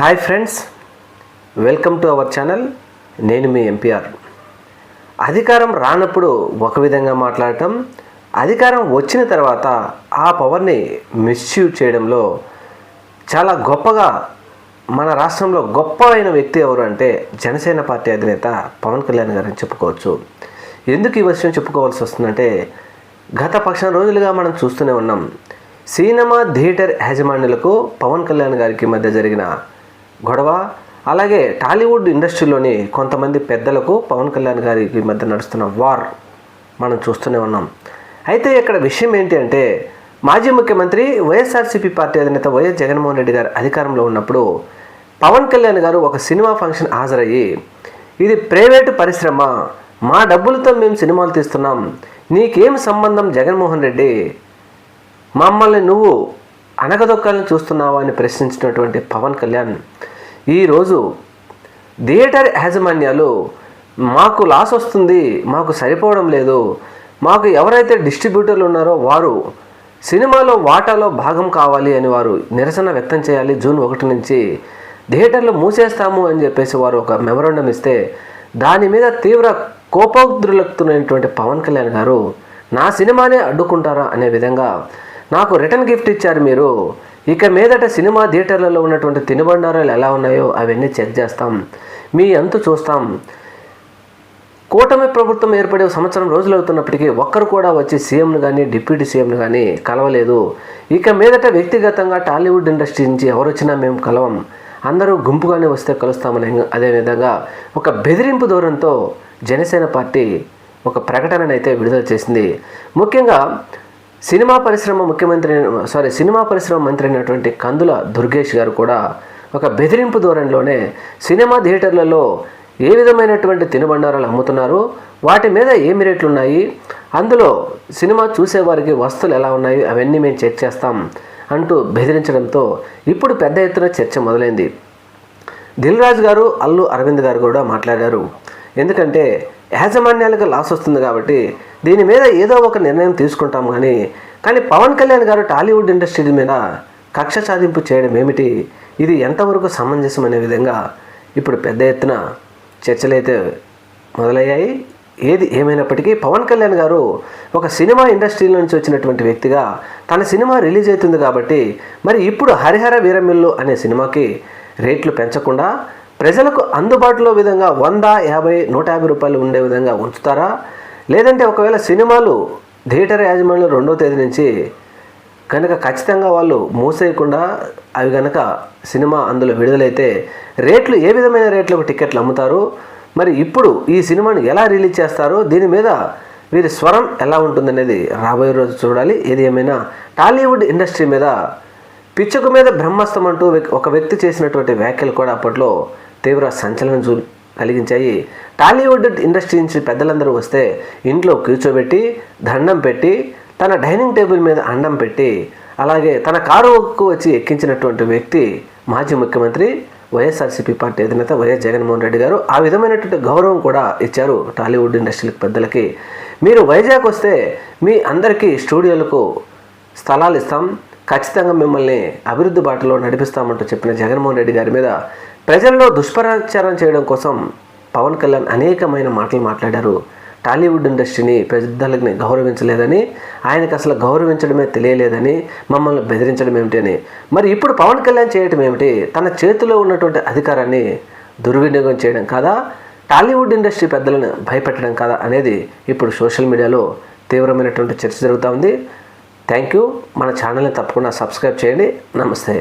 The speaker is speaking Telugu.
Hi friends welcome to our channel. నేను మీ ఎంపీఆర్. అధికారం రానప్పుడు ఒక విధంగా మాట్లాడటం అధికారం వచ్చిన తర్వాత ఆ పవర్ని మిస్యూజ్ చేయడంలో చాలా గొప్పగా మన రాష్ట్రంలో గొప్పవైన వ్యక్తి ఎవరు అంటే జనసేన పార్టీ అధినేత పవన్ కళ్యాణ్ గారని చెప్పుకోవచ్చు. ఎందుకు ఈ విషయం చెప్పుకోవాల్సి వస్తుందంటే గత పక్షం రోజులుగా మనం చూస్తూనే ఉన్నాం. సినిమా థియేటర్ యాజమాన్యులకు పవన్ కళ్యాణ్ గారికి మధ్య జరిగిన గొడవ. అలాగే టాలీవుడ్ ఇండస్ట్రీలోని కొంతమంది పెద్దలకు పవన్ కళ్యాణ్ గారికి మధ్య నడుస్తున్న వార్ మనం చూస్తూనే ఉన్నాం. అయితే ఇక్కడ విషయం ఏంటి అంటే మాజీ ముఖ్యమంత్రి వైఎస్ఆర్సీపీ పార్టీ అధినేత వైఎస్ జగన్మోహన్ రెడ్డి గారు అధికారంలో ఉన్నప్పుడు పవన్ కళ్యాణ్ గారు ఒక సినిమా ఫంక్షన్ హాజరయ్యి ఇది ప్రైవేటు పరిశ్రమ. మా డబ్బులతో మేము సినిమాలు తీస్తున్నాం. నీకేం సంబంధం జగన్మోహన్ రెడ్డి? మమ్మల్ని నువ్వు అనగదొక్కాలని చూస్తున్నావా? అని ప్రశ్నించినటువంటి పవన్ కళ్యాణ్ ఈరోజు థియేటర్ యాజమాన్యాలు మాకు లాస్ వస్తుంది మాకు సరిపోవడం లేదు మాకు ఎవరైతే డిస్ట్రిబ్యూటర్లు ఉన్నారో వారు సినిమాలో వాటాలో భాగం కావాలి అని వారు నిరసన వ్యక్తం చేయాలి. జూన్ ఒకటి నుంచి థియేటర్లు మూసేస్తాము అని చెప్పేసి వారు ఒక మెమరాండం ఇస్తే దాని మీద తీవ్ర కోపోద్రులెత్తున్నటువంటి పవన్ కళ్యాణ్ గారు నా సినిమానే అడ్డుకుంటారా? అనే విధంగా నాకు రిటర్న్ గిఫ్ట్ ఇచ్చారు మీరు. ఇక మీదట సినిమా థియేటర్లలో ఉన్నటువంటి తినుబండారాలు ఎలా ఉన్నాయో అవన్నీ చెక్ చేస్తాం. మీ అంతు చూస్తాం. కూటమి ప్రభుత్వం ఏర్పడే సంవత్సరం రోజులు అవుతున్నప్పటికీ ఒక్కరు కూడా వచ్చి సీఎంను కానీ డిప్యూటీ సీఎంను కానీ కలవలేదు. ఇక మీదట వ్యక్తిగతంగా టాలీవుడ్ ఇండస్ట్రీ నుంచి ఎవరు వచ్చినా మేము కలవం. అందరూ గుంపుగానే వస్తే కలుస్తామని అదేవిధంగా ఒక బెదిరింపు దూరంతో జనసేన పార్టీ ఒక ప్రకటనను అయితే విడుదల చేసింది. ముఖ్యంగా సినిమా పరిశ్రమ ముఖ్యమంత్రి సారీ సినిమా పరిశ్రమ మంత్రి అయినటువంటి కందుల దుర్గేష్ గారు కూడా ఒక బెదిరింపు ధోరణిలోనే సినిమా థియేటర్లలో ఏ విధమైనటువంటి తినుబండారాలు అమ్ముతున్నారు వాటి మీద ఏమి రేట్లు ఉన్నాయి అందులో సినిమా చూసేవారికి వస్తువులు ఎలా ఉన్నాయి అవన్నీ మేము చెక్ చేస్తాం అంటూ బెదిరించడంతో ఇప్పుడు పెద్ద ఎత్తున చర్చ మొదలైంది. దిల్ రాజు గారు అల్లు అరవింద్ గారు కూడా మాట్లాడారు. ఎందుకంటే యాజమాన్యాలకు లాస్ వస్తుంది కాబట్టి దీని మీద ఏదో ఒక నిర్ణయం తీసుకుంటాం కానీ కానీ పవన్ కళ్యాణ్ గారు టాలీవుడ్ ఇండస్ట్రీ మీద కక్ష సాధింపు చేయడం ఏమిటి? ఇది ఎంతవరకు సమంజసం అనే విధంగా ఇప్పుడు పెద్ద ఎత్తున చర్చలైతే మొదలయ్యాయి. ఏది ఏమైనప్పటికీ పవన్ కళ్యాణ్ గారు ఒక సినిమా ఇండస్ట్రీ నుంచి వచ్చినటువంటి వ్యక్తిగా తన సినిమా రిలీజ్ అవుతుంది కాబట్టి మరి ఇప్పుడు హరిహర వీరమిల్లు అనే సినిమాకి రేట్లు పెంచకుండా ప్రజలకు అందుబాటులో విధంగా వంద యాభై నూట యాభై రూపాయలు ఉండే విధంగా ఉంచుతారా? లేదంటే ఒకవేళ సినిమాలు థియేటర్ యాజమాన్యం రెండో తేదీ నుంచి కనుక ఖచ్చితంగా వాళ్ళు మూసేయకుండా అవి కనుక సినిమా అందులో విడుదలైతే రేట్లు ఏ విధమైన రేట్లకు టికెట్లు అమ్ముతారు? మరి ఇప్పుడు ఈ సినిమాను ఎలా రిలీజ్ చేస్తారో దీని మీద వీరి స్వరం ఎలా ఉంటుందనేది రాబోయే రోజు చూడాలి. ఏది ఏమైనా టాలీవుడ్ ఇండస్ట్రీ మీద పిచ్చుకు మీద బ్రహ్మస్తం అంటూ ఒక వ్యక్తి చేసినటువంటి వ్యాఖ్యలు కూడా అప్పట్లో తీవ్ర సంచలనం చూ కలిగించాయి. టాలీవుడ్ ఇండస్ట్రీ నుంచి పెద్దలందరూ వస్తే ఇంట్లో కూర్చోబెట్టి దండం పెట్టి తన డైనింగ్ టేబుల్ మీద అండం పెట్టి అలాగే తన కారుకు వచ్చి ఎక్కించినటువంటి వ్యక్తి మాజీ ముఖ్యమంత్రి వైఎస్ఆర్సీపీ పార్టీ అధినేత వైఎస్ జగన్మోహన్ రెడ్డి గారు. ఆ విధమైనటువంటి గౌరవం కూడా ఇచ్చారు టాలీవుడ్ ఇండస్ట్రీకి పెద్దలకి. మీరు వైజాగ్ వస్తే మీ అందరికీ స్టూడియోలకు స్థలాలు ఇస్తాం. ఖచ్చితంగా మిమ్మల్ని అభివృద్ధి బాటలో నడిపిస్తామంటూ చెప్పిన జగన్మోహన్ రెడ్డి గారి మీద ప్రజల్లో దుష్ప్రచారం చేయడం కోసం పవన్ కళ్యాణ్ అనేకమైన మాటలు మాట్లాడారు. టాలీవుడ్ ఇండస్ట్రీని పెద్దలని గౌరవించలేదని ఆయనకు అసలు గౌరవించడమే తెలియలేదని మమ్మల్ని బెదిరించడం ఏమిటి అని. మరి ఇప్పుడు పవన్ కళ్యాణ్ చేయటం ఏమిటి? తన చేతిలో ఉన్నటువంటి అధికారాన్ని దుర్వినియోగం చేయడం కాదా? టాలీవుడ్ ఇండస్ట్రీ పెద్దలను భయపెట్టడం కాదా అనేది ఇప్పుడు సోషల్ మీడియాలో తీవ్రమైనటువంటి చర్చ జరుగుతూ ఉంది. Thank you. మన ఛానల్ని తప్పకుండా సబ్స్క్రైబ్ చేయండి. నమస్తే.